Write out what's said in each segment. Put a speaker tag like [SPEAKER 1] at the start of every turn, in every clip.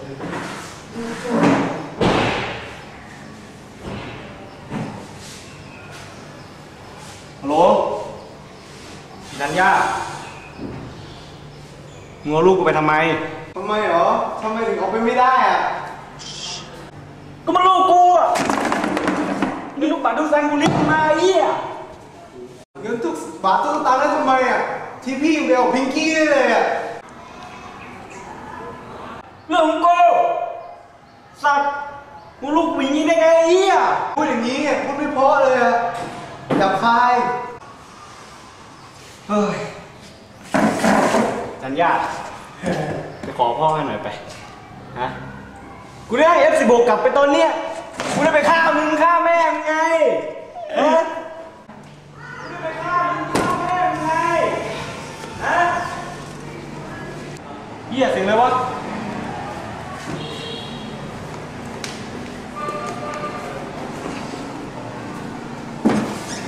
[SPEAKER 1] ฮัลโหลนันยามึงเอาลูกกูไปทำไม
[SPEAKER 2] ทำไมเหรอ ทำไมถึงเอาไปไม่ได้อะ
[SPEAKER 1] ก็มันลูกกูอะนี่ลูกปัดลูกแซงกูเรียกมาไอ้เหี้ย
[SPEAKER 2] เงินทุกบาททุกสตางค์นั้นทำไมอะที่พี่ไปเอาพิงกี้ได้เลยอะ
[SPEAKER 1] เรื่องของกูสัตว์กูลูกกูอย่างนี้ได้ไงไอ้เหี้ย
[SPEAKER 2] พูดอย่างนี้อะพูดไม่เพราะเลยอะหยาบคาย
[SPEAKER 1] เฮ้ยจันยาไปขอพ่อให้หน่อยไปฮะกูได้เอฟสิบกลับไปตอนเนี้ยกูได้ไปฆ่ามึงฆ่าแม่มึงไงฮะกูได้ไปฆ่ามึงฆ่าแม่มึงไงฮะเหี้ยเสิ่งเลยวะ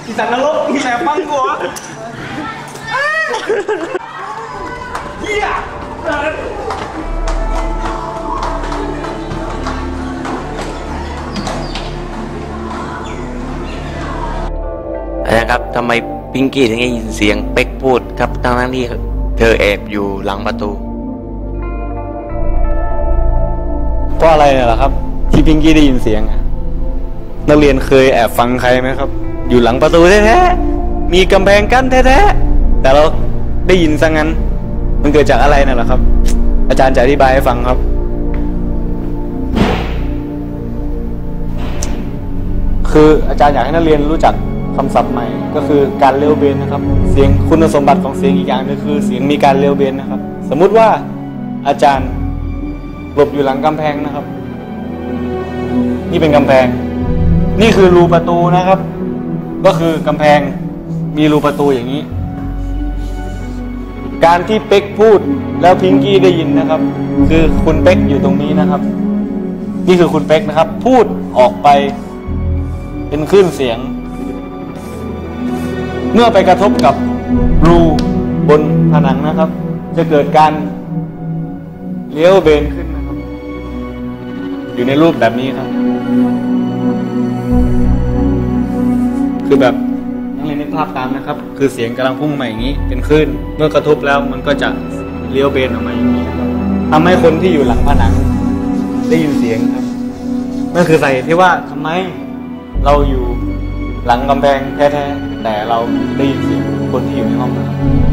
[SPEAKER 1] อีสัตว์นรกมีแสบฟังกูเหรอเฮีย
[SPEAKER 3] อาจารย์ครับทำไมพิงกี้ถึงได้ยินเสียงเป๊กพูดครับทั้งทั้งๆที่เธอแอบอยู่หลังประตู
[SPEAKER 1] เพราะอะไรเนี่ยล่ะครับ ที่พิงกี้ได้ยินเสียงอะนักเรียนเคยแอบฟังใครไหมครับ อยู่หลังประตูแท้ๆมีกำแพงกั้นแท้ๆแต่เราได้ยินซะงั้น มันเกิดจากอะไรน่ะล่ะครับ อาจารย์จะอธิบายให้ฟังครับ คืออาจารย์อยากให้นักเรียนรู้จักคำศัพท์ใหม่ ก็คือการเลี้ยวเบนนะครับ เสียงคุณสมบัติของเสียงอีกอย่างหนึงคือ เสียงมีการเลี้ยวเบนนะครับ สมมุติว่าอาจารย์หลบอยู่หลังกำแพงนะครับ นี่เป็นกำแพง นี่คือรูประตูนะครับ ก็คือกำแพงมีรูประตูอย่างนี้ การที่เป๊กพูดแล้วพิงกี้ได้ยินนะครับ คือคุณเป๊กอยู่ตรงนี้นะครับ นี่คือคุณเป๊กนะครับ พูดออกไปเป็นคลื่นเสียง เมื่อไปกระทบกับรูบนผนังนะครับ จะเกิดการเลี้ยวเบนขึ้นนะครับ อยู่ในรูปแบบนี้ครับ คือแบบนักเรียนนึกภาพตามนะครับ คือเสียงกำลังพุ่งมาอย่างนี้ เป็นคลื่นเมื่อกระทบแล้วมันก็จะเลี้ยวเบนออกมาอย่างนี้ครับทำให้คนที่อยู่หลังผนัง ได้ยินเสียงครับนั่นคือสาเหตุที่ว่าทำไมเราอยู่หลังกำแพงแท้ๆแต่เราได้ยินเสียงคนที่อยู่ในห้องนะครับ